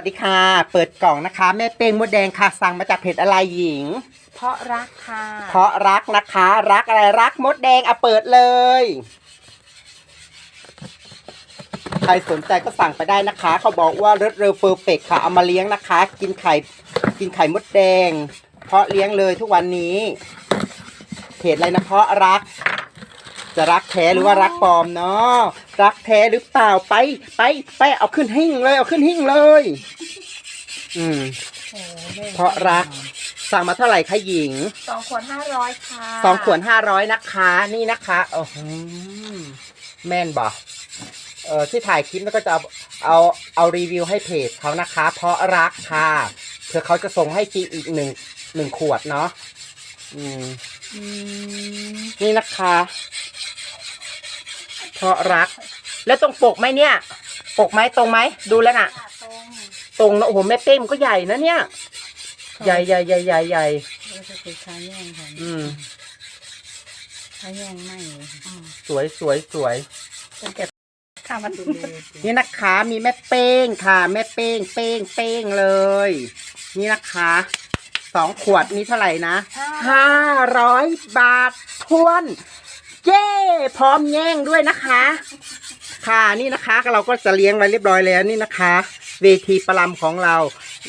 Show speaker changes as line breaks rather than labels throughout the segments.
วัสดีค่ะ เปิดกล่องนะคะ แม่เป้งมดแดงค่ะ สั่งมาจากเพจอะไรหญิง
เพราะรักค่ะ
เพราะรักนะคะ รักอะไรรักมดแดงอะเปิดเลย ใครสนใจก็สั่งไปได้นะคะ เขาบอกว่ารสเร็วเฟอร์เฟกค่ะ เอามาเลี้ยงนะคะ กินไข่ กินไข่มดแดง เพราะเลี้ยงเลยทุกวันนี้ เพจอะไรนะเพราะรัก จะรักแท้หรือว่ารักปลอมเนาะ รักแท้หรือเปล่าไป ไปไปเอาขึ้นหิ้งเลย เอาขึ้นหิ้งเลย อืม
โอ้แม่
เพราะรัก สั่งมาเท่าไหร่คะหญิง
สองขวดห้าร้อยค่ะ
สองขวดห้าร้อยนะคะ นี่นะคะโอ้โหแม่นบ่เออที่ถ่ายคลิปแล้วก็จะเอาเอาเอารีวิวให้เพจเขานะคะ เพราะรักค่ะเพื่อเขาจะส่งให้ฟรีอีกหนึ่งหนึ่งขวดเนาะอืม
อืม
นี่นะคะ เพราะรัก แล้วตรงปกไหมเนี่ย ปกไหมตรงไหมดูแล้วน่ะ
ค่ะตรง
ตรงนะโอ้โหแม่เป้มนก็ใหญ่นะเนี่ย ใหญ่ใหญ่ใหญ่ใหญ่ใหญ่
เราจะติดค้าแย่งค่ะ
อืม
ค้าแย่งไม่เลย
สวยสวยสวย
จะเก็บข้าวมันดูเลย
นี่นะคะ มีแม่เป้งค่ะแม่เป้งเป้งเป้งเลย นี่นะคะสองขวดนี้เท่าไหร่นะห้าร้อยบาททวน เย้พร้อมแย่งด้วยนะคะ ค่ะนี่นะคะเราก็จะเลี้ยงไว้เรียบร้อยแล้วนี่นะคะ เวทีประลำของเรา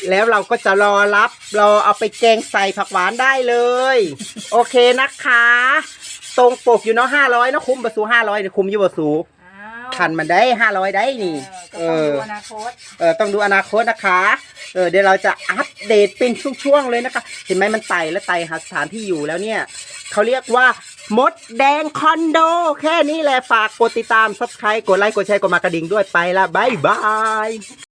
แล้วเราก็จะรอรับรอเอาไปแกงใส่ผักหวานได้เลย โอเคนะคะ ตรงปกอยู่เนาะห้าร้อยนะคุ้มบะสูห้าร้อยเนี่ยคุ้มอยู่บะสู
อ้าว
คันมันได้ห้าร้อยได้นี่
เออ ก็ต้องดูอนาคต
เออต้องดูอนาคตนะคะ เออเดี๋ยวเราจะอัปเดตเป็นช่วงๆเลยนะคะ เห็นไหมมันไต่และไต่หาสถานที่อยู่แล้วเนี่ย เขาเรียกว่า มดแดงคอนโด แค่นี้แหละฝากกดติดตาม subscribe กดไลค์ กดแชร์ กดมากระดิ่งด้วยไปละบายบาย